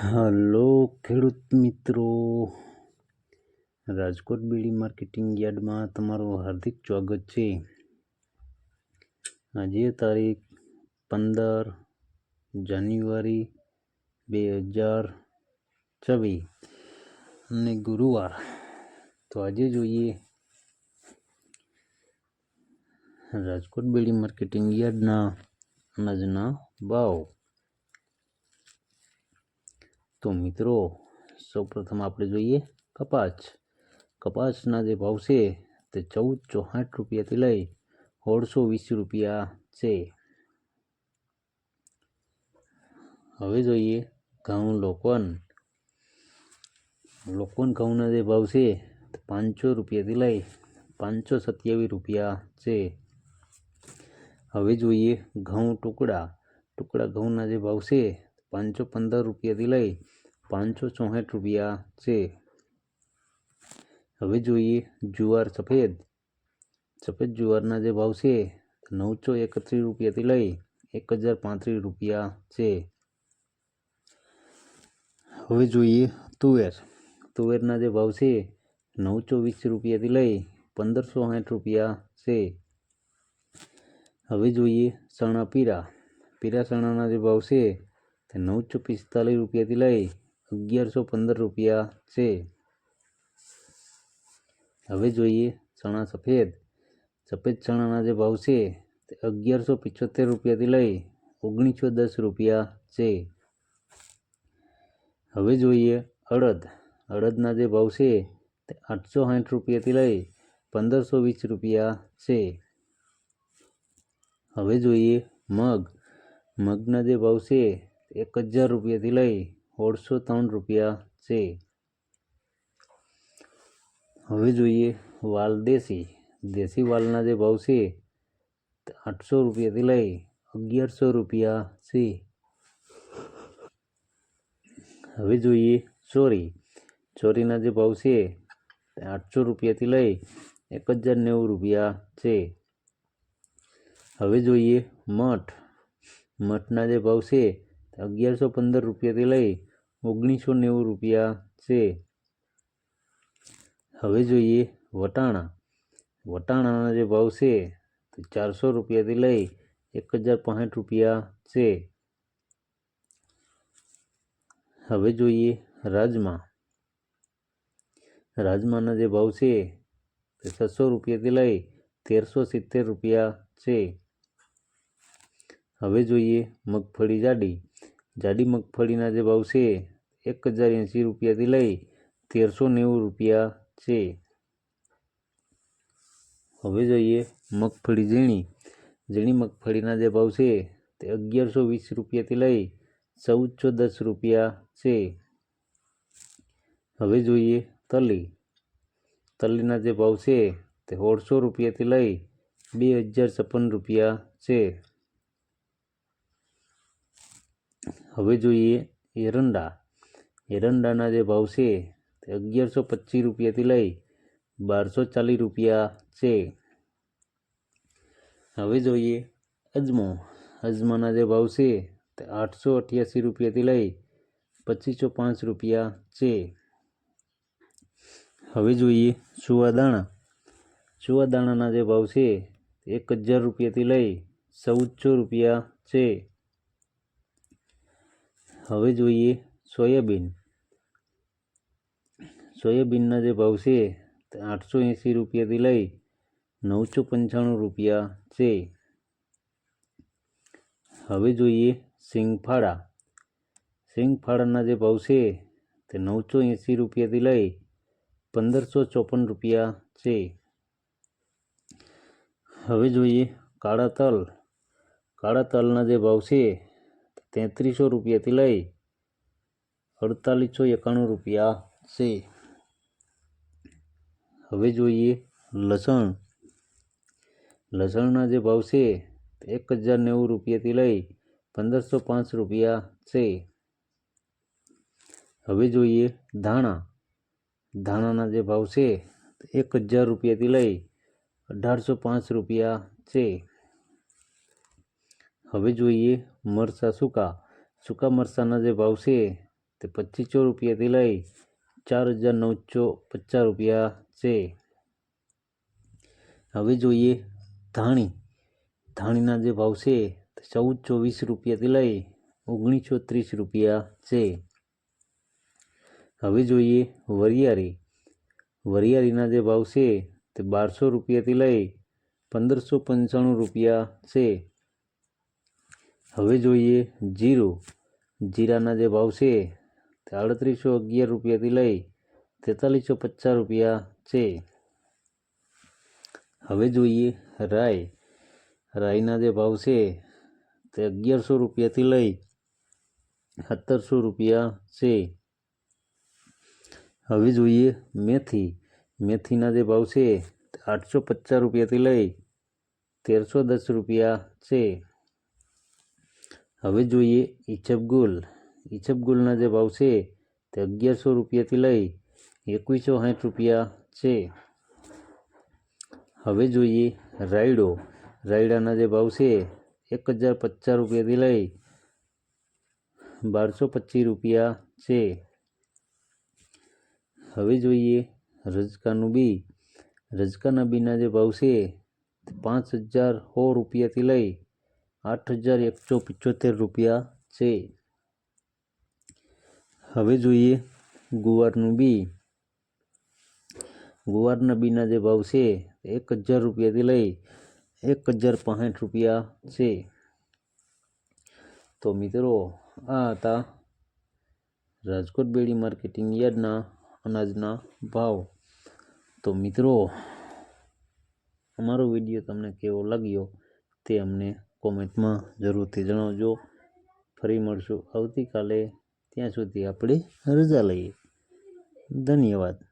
Hello ખેડૂત મિત્રો. રાજકોટ બીડી marketing યાર્ડમાં તમારું હાર્દિક સ્વાગત છે. આજે તારીખ પંદર જાન્યુઆરી બે હજાર છવ્વીસ અને ગુરુવાર. તો આજે જોઈએ રાજકોટ બીડી માર્કેટિંગ યાર્ડના અનાજના ભાવ. તો મિત્રો, સૌપ્રથમ આપણે જોઈએ કપાસ. કપાસના જે ભાવ છે તે ચૌદ ચોહાઠ રૂપિયાથી લઈ સોળસો વીસ રૂપિયા છે. હવે જોઈએ ઘઉં લોકવન. લોકવન ઘઉંના જે ભાવ છે તે પાંચસો રૂપિયાથી લઈ પાંચસો સત્યાવીસ રૂપિયા છે. હવે જોઈએ ઘઉં ટુકડા. ટુકડા ઘઉંના જે ભાવ છે પાંચસો પંદર રૂપિયાથી લઈ પાંચસો ચોસઠ રૂપિયા છે. હવે જોઈએ જુવાર સફેદ. સફેદ જુવારના જે ભાવ છે નવસો એકત્રીસ રૂપિયાથી લઈ એક હજાર પાંત્રીસ રૂપિયા છે. હવે જોઈએ તુવેર. તુવેરના જે ભાવ છે નવસો વીસ રૂપિયાથી લઈ પંદરસો સાઠ રૂપિયા છે. હવે જોઈએ ચણા પીરા. પીરા ચણાના જે ભાવ છે તે નવસો પિસ્તાલીસ રૂપિયાથી લઈ અગિયારસો પંદર રૂપિયા છે. હવે જોઈએ ચણા સફેદ. સફેદ ચણાના જે ભાવ છે તે અગિયારસો પિચોતેર રૂપિયાથી લઈ ઓગણીસો દસ રૂપિયા છે. હવે જોઈએ અડદ. અડદના જે ભાવ છે તે આઠસો સાઠ રૂપિયાથી લઈ પંદરસો વીસ રૂપિયા છે. હવે જોઈએ મગ. મગના જે ભાવ છે એક હજાર રૂપિયાથી લઈ સોળસો ત્રણ રૂપિયા છે. હવે જોઈએ વાલ દેશી. દેશી વાલના જે ભાવ છે આઠસો રૂપિયાથી લઈ અગિયારસો રૂપિયા છે. હવે જોઈએ ચોરી. ચોરીના જે ભાવ છે આઠસો રૂપિયાથી લઈ એક હજાર નેવું રૂપિયા છે. હવે જોઈએ મઠ. મઠના જે ભાવ છે અગિયારસો પંદર રૂપિયાથી લઈ ઓગણીસો નેવું રૂપિયા છે. હવે જોઈએ વટાણા. વટાણાના જે ભાવ છે તે ચારસો રૂપિયાથી લઈ એક હજાર પાંઠ રૂપિયા છે. હવે જોઈએ રાજમા. રાજમાના જે ભાવ છે તે છસો રૂપિયાથી લઈ તેરસો સિત્તેર રૂપિયા છે. હવે જોઈએ મગફળી જાડી. જાડી મગફળીના જે ભાવ છે, એક હજાર એંસી રૂપિયાથી લઈ તેરસો નેવું રૂપિયા છે. હવે જોઈએ મગફળી ઝીણી. ઝીણી મગફળીના જે ભાવ છે, તે અગિયારસો વીસ રૂપિયાથી લઈ ચૌદસો દસ રૂપિયા છે. હવે જોઈએ તલી. તલીના જે ભાવ છે, તે સોળસો રૂપિયાથી લઈ બે હજાર છપ્પન રૂપિયા છે. હવે જોઈએ એરંડા. એરંડાના જે ભાવ છે તે અગિયારસો પચીસ રૂપિયાથી લઈ બારસો ચાલીસ રૂપિયા છે. હવે જોઈએ અજમો. અજમાના જે ભાવ છે તે આઠસો અઠ્યાસી રૂપિયાથી લઈ પચીસો પાંચ રૂપિયા છે. હવે જોઈએ સુવાદાણા. સુવાદાણાના જે ભાવ છે એક હજાર રૂપિયાથી લઈ ચૌદસો રૂપિયા છે. હવે જોઈએ સોયાબીન. સોયાબીનના જે ભાવ છે તે આઠસો એંસી રૂપિયાથી લઈ નવસો પંચાણું રૂપિયા છે. હવે જોઈએ સિંગફાળા. સિંગફાળાના જે ભાવ છે તે નવસો એંસી રૂપિયાથી લઈ પંદરસો ચોપન રૂપિયા છે. હવે જોઈએ કાળા તલ. કાળા તલના જે ભાવ છે તેત્રીસો રૂપિયાથી લઈ અડતાલીસો એકાણું રૂપિયા છે. હવે જોઈએ લસણ. લસણના જે ભાવ છે એક હજાર નેવું રૂપિયાથી લઈ પંદરસો પાંચ રૂપિયા છે. હવે જોઈએ ધાણા. ધાણાના જે ભાવ છે એક હજાર રૂપિયાથી લઈ અઢારસો પાંચ રૂપિયા છે. હવે જોઈએ મરચાં સૂકા. સૂકા મરચાંના જે ભાવ છે તે પચીસો રૂપિયાથી લઈ ચાર હજાર નવસો પચાસ રૂપિયા છે. હવે જોઈએ ધાણી. ધાણીના જે ભાવ છે તે ચૌદસો વીસ રૂપિયાથી લઈ ઓગણીસો ત્રીસ રૂપિયા છે. હવે જોઈએ વરિયાળી. વરિયાળીના જે ભાવ છે તે બારસો રૂપિયાથી લઈ પંદરસો પંચાણું રૂપિયા છે. હવે જોઈએ જીરું. જીરાના જે ભાવ છે તે આડત્રીસો અગિયાર રૂપિયાથી લઈ તેતાલીસો પચાસ રૂપિયા છે. હવે જોઈએ રાઈ. રાઈના જે ભાવ છે તે અગિયારસો રૂપિયાથી લઈ સત્તરસો રૂપિયા છે. હવે જોઈએ મેથી. મેથીના જે ભાવ છે આઠસો પચાસ રૂપિયાથી લઈ તેરસો દસ રૂપિયા છે. હવે જોઈએ ઈચબગુલ ગુલના જે ભાવ છે તે અગિયારસો રૂપિયાથી લઈ એકવીસો સાઠ રૂપિયા છે. હવે જોઈએ રાયડો. રાયડાના જે ભાવ છે એક હજાર પચાસ રૂપિયાથી લઈ બારસો પચીસ રૂપિયા છે. હવે જોઈએ રજકાનું બી. રજકાના બીના જે ભાવ છે પાંચ હજાર સો રૂપિયાથી લઈ આઠ હજાર એકસો પિચોતેર રૂપિયા છે. હવે જોઈએ ગુવારનું બી. ગુવારના બીના જે ભાવ છે, એક હજાર રૂપિયાથી લઈ એક હજાર પાંસઠ રૂપિયા છે. તો મિત્રો, આ હતા રાજકોટ બેડી માર્કેટિંગ યાર્ડના અનાજના ભાવ. તો મિત્રો, અમારો વીડિયો તમને કેવો લાગ્યો તે અમને કોમેન્ટમાં જરૂરથી જણાવજો. ફરી મળશું. આવતીકાલે ત્યાં સુધી આપણે રજા લઈએ. ધન્યવાદ.